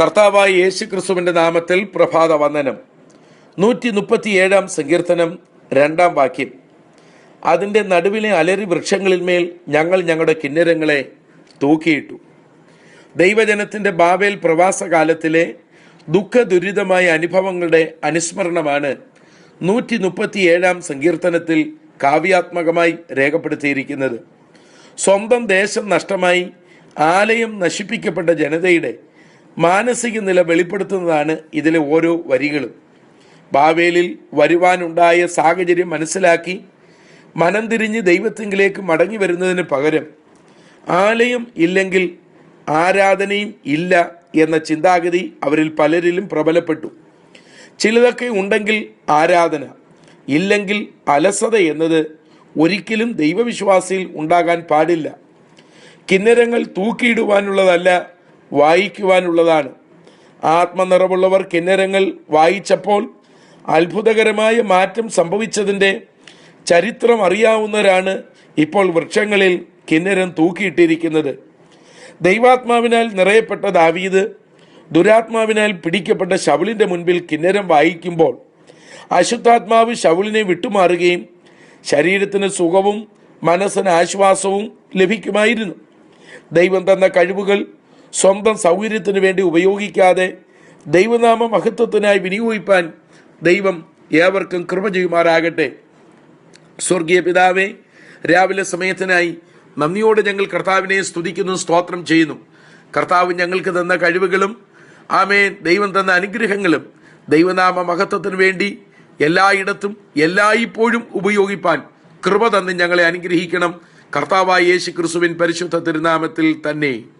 കർത്താവായ യേശു ക്രിസ്തുവിന്റെ നാമത്തിൽ പ്രഭാത വന്ദനം. നൂറ്റി മുപ്പത്തിയേഴാം സങ്കീർത്തനം രണ്ടാം വാക്യം. അതിന്റെ നടുവിലെ അലരി വൃക്ഷങ്ങളിന്മേൽ ഞങ്ങൾ ഞങ്ങളുടെ കിന്നരങ്ങളെ തൂക്കിയിട്ടു. ദൈവജനത്തിന്റെ ബാബേൽ പ്രവാസകാലത്തിലെ ദുഃഖ ദുരിതമായ അനുഭവങ്ങളുടെ അനുസ്മരണമാണ് നൂറ്റി മുപ്പത്തിയേഴാം സങ്കീർത്തനത്തിൽ കാവ്യാത്മകമായി രേഖപ്പെടുത്തിയിരിക്കുന്നത്. സ്വന്തം ദേശം നഷ്ടമായി ആലയം നശിപ്പിക്കപ്പെട്ട ജനതയുടെ മാനസിക നില വെളിപ്പെടുത്തുന്നതാണ് ഇതിലെ ഓരോ വരികളും. ബാവേലിൽ വരുവാനുണ്ടായ സാഹചര്യം മനസ്സിലാക്കി മനം തിരിഞ്ഞ് ദൈവത്തിങ്കിലേക്ക് മടങ്ങി വരുന്നതിന് പകരം ആലയം ഇല്ലെങ്കിൽ ആരാധനയും ഇല്ല എന്ന ചിന്താഗതി അവരിൽ പലരിലും പ്രബലപ്പെട്ടു. ചിലതൊക്കെ ഉണ്ടെങ്കിൽ ആരാധന ഇല്ലെങ്കിൽ അലസത എന്നത് ഒരിക്കലും ദൈവവിശ്വാസിയിൽ ഉണ്ടാകാൻ പാടില്ല. കിന്നരങ്ങൾ തൂക്കിയിടുവാനുള്ളതല്ല വായിക്കുവാനുള്ളതാണ്. ആത്മനിറവുള്ളവർ കിന്നരങ്ങൾ വായിച്ചപ്പോൾ അത്ഭുതകരമായ മാറ്റം സംഭവിച്ചതിന്റെ ചരിത്രം അറിയാവുന്നവരാണ് ഇപ്പോൾ വൃക്ഷങ്ങളിൽ കിന്നരം തൂക്കിയിട്ടിരിക്കുന്നത്. ദൈവാത്മാവിനാൽ നിറയപ്പെട്ട ദാവീദ് ദുരാത്മാവിനാൽ പിടിക്കപ്പെട്ട ശവളിന്റെ മുൻപിൽ കിന്നരം വായിക്കുമ്പോൾ അശുദ്ധാത്മാവ് ശവളിനെ വിട്ടുമാറുകയും ശരീരത്തിന് സുഖവും മനസ്സിന് ആശ്വാസവും ലഭിക്കുമായിരുന്നു. ദൈവം തന്ന കഴിവുകൾ സ്വന്തം സൗകര്യത്തിന് വേണ്ടി ഉപയോഗിക്കാതെ ദൈവനാമ മഹത്വത്തിനായി വിനിയോഗിപ്പാൻ ദൈവം ഏവർക്കും കൃപ ചെയ്യുമാറാകട്ടെ. സ്വർഗീയ പിതാവേ രാവിലെ സമയത്തിനായി നന്ദിയോടെ ഞങ്ങൾ കർത്താവിനെ സ്തുതിക്കുന്നു സ്തോത്രം ചെയ്യുന്നു. കർത്താവ് ഞങ്ങൾക്ക് തന്ന കഴിവുകളും ആമേ ദൈവം തന്ന അനുഗ്രഹങ്ങളും ദൈവനാമ മഹത്വത്തിന് വേണ്ടി എല്ലായിടത്തും എല്ലായ്പ്പോഴും ഉപയോഗിപ്പാൻ കൃപ തന്ന് ഞങ്ങളെ അനുഗ്രഹിക്കണം. കർത്താവായ യേശു ക്രിസ്തുവിൻ പരിശുദ്ധ തിരുനാമത്തിൽ തന്നെ.